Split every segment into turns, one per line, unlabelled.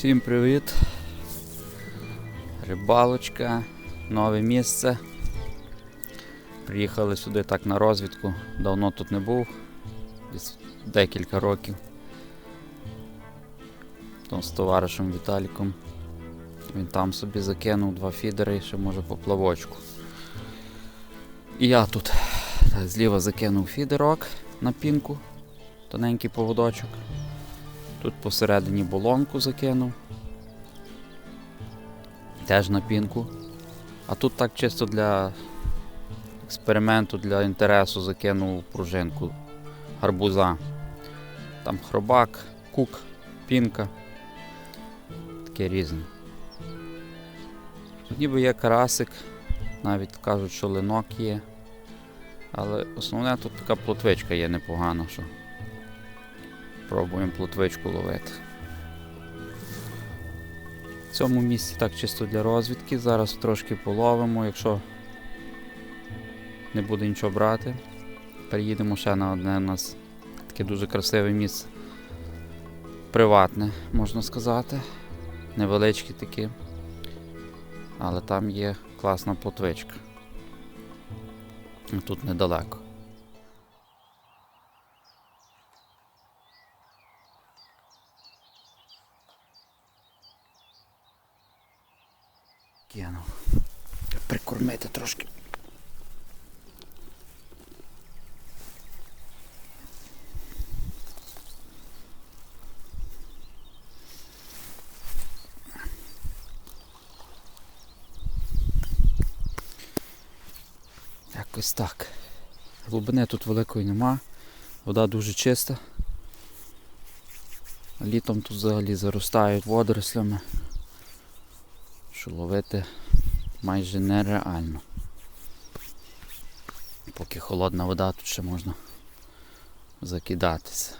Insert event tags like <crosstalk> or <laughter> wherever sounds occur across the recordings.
Всім привіт! Рибалочка, нове місце. Приїхали сюди так на розвідку. Давно тут не був, десь декілька років. Там з товаришем Віталіком. Він там собі закинув два фідери і ще може поплавочку. І я тут зліва закинув фідерок на пінку, тоненький поводочок. Тут посередині болонку закинув. Теж на пінку. А тут так чисто для експерименту, для інтересу закинув пружинку гарбуза. Там хробак, кук, пінка. Таке різне. Ніби є карасик, навіть кажуть, що линок є. Але основне тут така плотвичка є непогана, що Пробуємо плотвичку ловити. В цьому місці так чисто для розвідки. Зараз трошки половимо, якщо не буде нічого брати. Переїдемо ще на одне у нас таке дуже красиве місце. Приватне, можна сказати. Невеличкі такі. Але там є класна плотвичка. Тут недалеко. Кинув. Прикормити трошки. Якось так. Глибини тут великої нема, вода дуже чиста. Літом тут взагалі заростають водорослями що ловити майже нереально. Поки холодна вода, тут ще можна закидатися.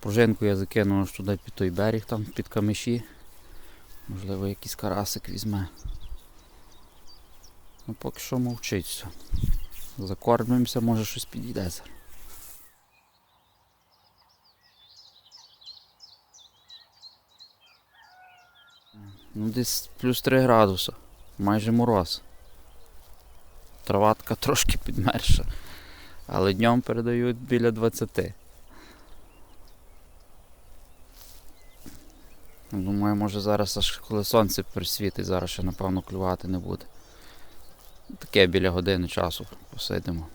Пружинку я закинув аж туди під той берег, там під камиші. Можливо якийсь карасик візьме. Ну поки що мовчить все. Закормимося, може щось підійде зараз. Ну, десь плюс 3 градуси. Майже мороз. Траватка <laughs> трошки підмерша. Але днем передають біля 20. Думаю, може зараз аж коли сонце присвітить, зараз ще напевно клювати не буде. Таке біля години часу посидимо.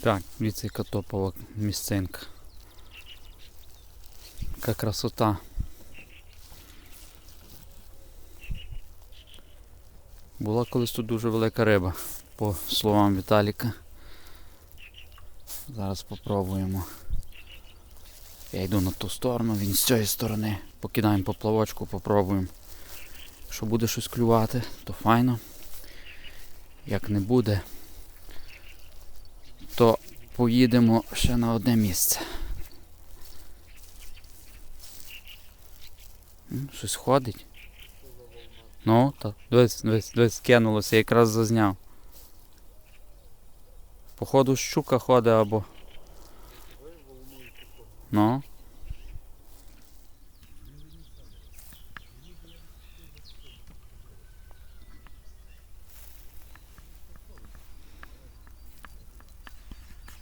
Так, яка топова місцинка. Яка красота. Була колись тут дуже велика риба, по словам Віталіка. Зараз попробуємо. Я йду на ту сторону, він з цієї сторони. Покидаємо поплавочку, попробуємо. Якщо буде щось клювати, то файно. Як не буде, поїдемо ще на одне місце. Щось ходить. Ну, так, дивись, дивись, дивись, кинулося, якраз зазняв. Походу щука ходить або. Ну.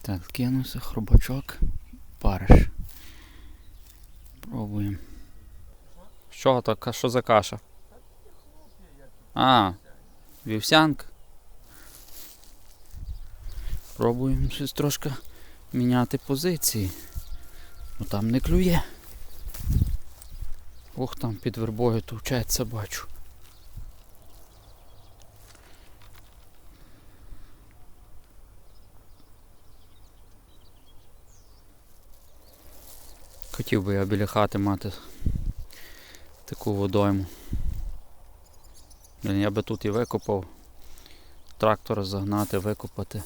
Так, кинувся хробачок, париш. Пробуємо. Що так? Що за каша? А, вівсянка. Пробуємо щось трошки міняти позиції. Ну там не клює. Ох, там під вербою товчеться, бачу. Хотів би я біля хати мати таку водойму. Я би тут і викопав. Трактора загнати, викопати.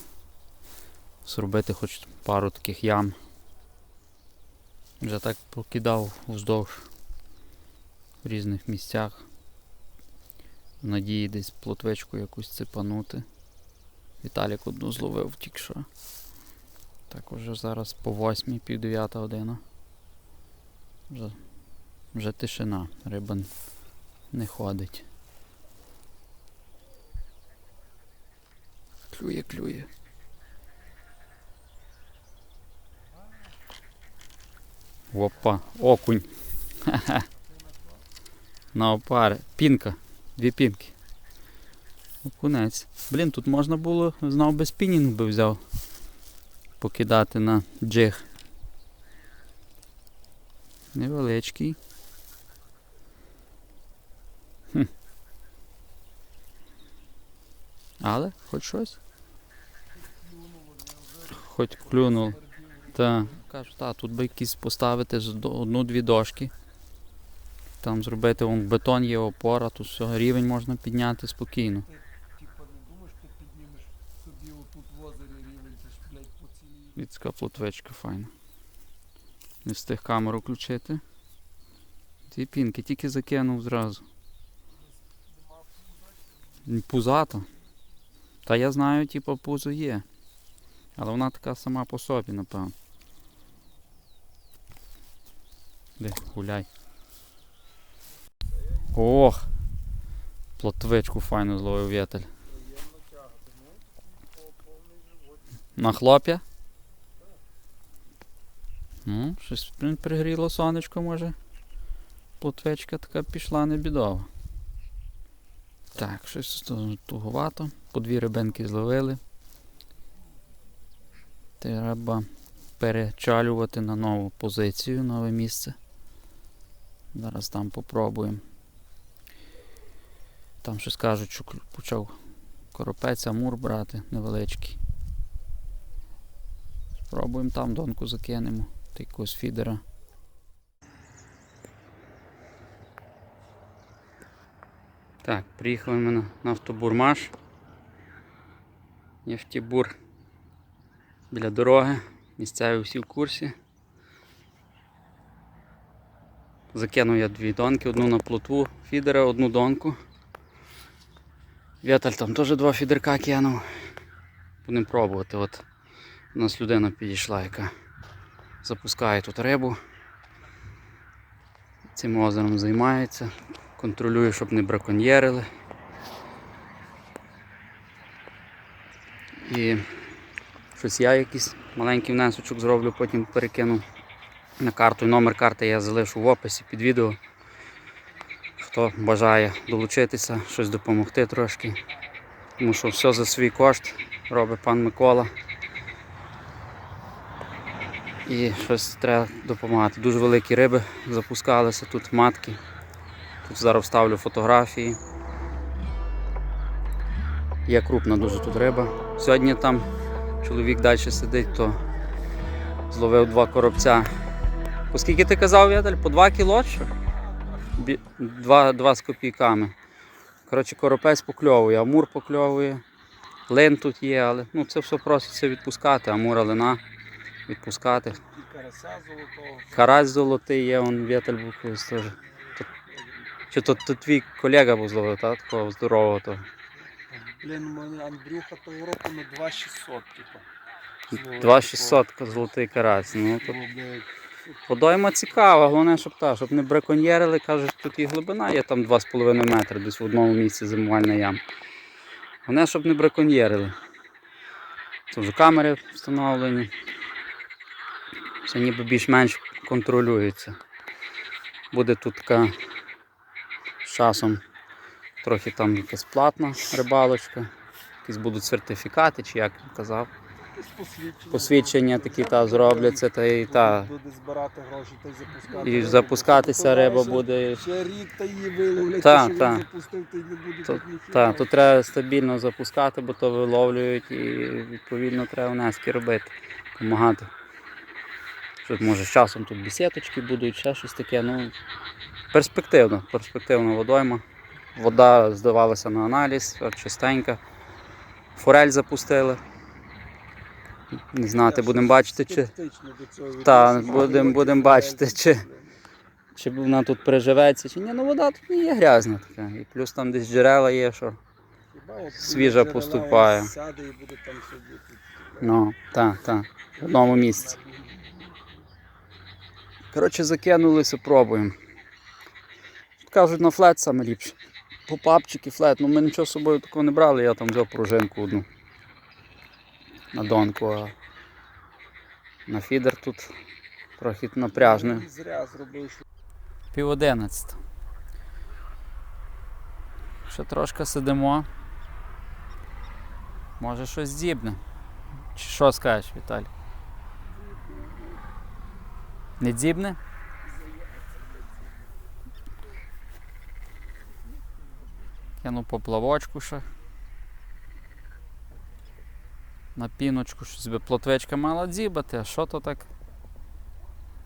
Зробити хоч пару таких ям. Вже так покидав вздовж в різних місцях. В надії десь плотвичку якусь цепанути. Віталік одну зловив тільки що. Так уже зараз по восьмій, пів дев'ята година. Вже, вже тишина, риба не ходить. Клює, клює. Опа, окунь. Ха-ха. <laughs> На опари. Пінка. Дві пінки. Окунець. Блін, тут можна було, знав би спінінг би взяв. Покидати на джиг. Невеличкий. Хм. Але хоч щось. Хоч клюнув. Так. Кажу, так, тут би якісь поставити одну-дві дошки. Там зробити вон бетон є опора, тут все, рівень можна підняти спокійно.
Типа не думаєш, ти піднімеш собі отут в озері рівень, ти ж, блядь, по цілій.
Відська плотвичка файна. Не встиг камеру включити. Ті пінки тільки закинув зразу. М, Пузата. Та я знаю, типу, пузо є. Але вона така сама по собі, напевно. Де, гуляй. Ох! Плотвичку файно зловив вітель. На хлоп'я? Ну, щось пригріло сонечко, може. Плотвечка така пішла не бідова. Так, щось туговато. По дві рибинки зловили. Треба перечалювати на нову позицію, нове місце. Зараз там попробуємо. Там щось кажуть, що почав коропець, амур брати невеличкий. Спробуємо там донку закинемо. Та якогось фідера. Так, приїхали ми на нафтобурмаш. Нефтібур біля дороги. Місцеві всі в курсі. Закинув я дві донки, одну на плотву фідера, одну донку. Віталь там теж два фідерка кинув. Будемо пробувати. От у нас людина підійшла, яка запускає тут рибу. Цим озером займається, контролює, щоб не браконьєрили. І щось я якийсь маленький внесочок зроблю, потім перекину на карту. Номер карти я залишу в описі під відео. Хто бажає долучитися, щось допомогти трошки. Тому що все за свій кошт робить пан Микола. І щось треба допомагати. Дуже великі риби запускалися, тут матки. Тут зараз вставлю фотографії. Є крупна дуже тут риба. Сьогодні там чоловік далі сидить, то зловив два коробця. По скільки ти казав, Віталь? По 2 кіло? Що? Два, два з копійками. Коротше, коропець покльовує, амур покльовує, лин тут є, але ну, це все проситься відпускати, амура лина відпускати.
І карася золотого.
Карась золотий є, он вітель був колись теж. Чи то, то твій колега був зловив, так? Такого здорового того.
Блін, у мене Андрюха того року на 2600, типа. Зловив
2600 золотий карась. Ну, то. Водойма цікава, головне, щоб та, щоб не браконьєрили, кажуть, тут і глибина є там 2,5 метри, десь в одному місці зимувальна ям. Головне, щоб не браконьєрили. Це вже камери встановлені. Все ніби більш-менш контролюється. Буде тут така з часом трохи там якась платна рибалочка, якісь будуть сертифікати, чи як він казав.
Посвідчення.
Посвідчення такі та зробляться, та й та.
Буде збирати гроші та й запускати.
І запускатися риба буде.
Ще рік та її виловлять,
Та,
та, що
та.
він запустив, то й не буде
То,
тут
то треба стабільно запускати, бо то виловлюють і відповідно треба внески робити, допомагати. Що може з часом тут бесідочки будуть, ще щось таке. Ну, перспективно, перспективна водойма. Вода здавалася на аналіз, чистенька. Форель запустили. Не знати, будемо бачити, чи, Та,
відношусь.
будем- бачити, чи- чи вона тут приживеться, чи ні. Ну вода тут не є грязна така. І плюс там десь джерела є, що. Свіжа поступає.
Сяде і буде там сидіти.
Ну, так, так. В одному місці. Коротше, закинулися, пробуємо. Кажуть, на флет саме ліпше. Попапчик і флет. Ну ми нічого з собою такого не брали, я там взяв пружинку одну. На донку, а на фідер тут трохи напряжне.
Зря зробив, що
Пів одинадцята. Ще трошки сидимо. Може щось здібне. Чи що скажеш, Віталій? Не дзібне? Кину поплавочку ще. На піночку щось би плотвечка мала дзібати, а що то так?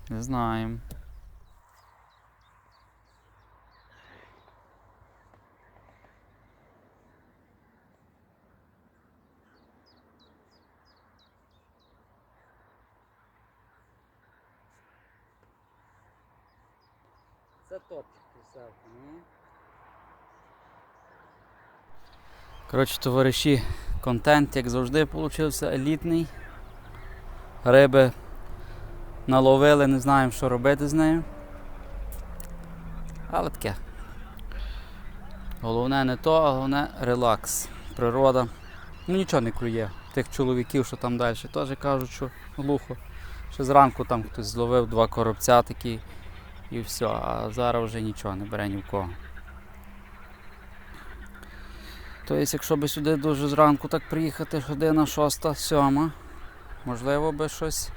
Не знаємо. Це топчик кріселка, ну. Коротше, товариші, контент, як завжди, получився елітний. Риби наловили, не знаємо, що робити з нею. Але таке. Головне не то, а головне релакс. Природа. Ну нічого не клює. Тих чоловіків, що там далі, теж кажуть, що глухо. Ще зранку там хтось зловив два коробця такі і все, а зараз вже нічого не бере ні в кого. Тобто, якщо би сюди дуже зранку так приїхати, година шоста, сьома, можливо би щось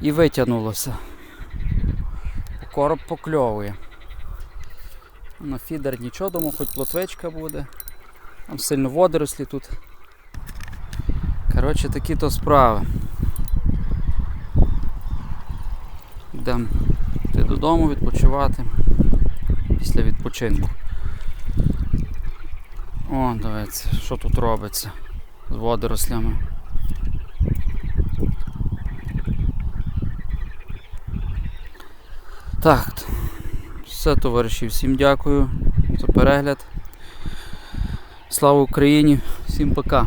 і витягнулося. Короб покльовує. На фідер нічого, думав, хоч плотвичка буде. Там сильно водорослі тут. Коротше, такі то справи. Йдемо йти додому відпочивати після відпочинку. О, дивіться, що тут робиться з водорослями. Так, все, товариші, всім дякую за перегляд. Слава Україні, всім пока.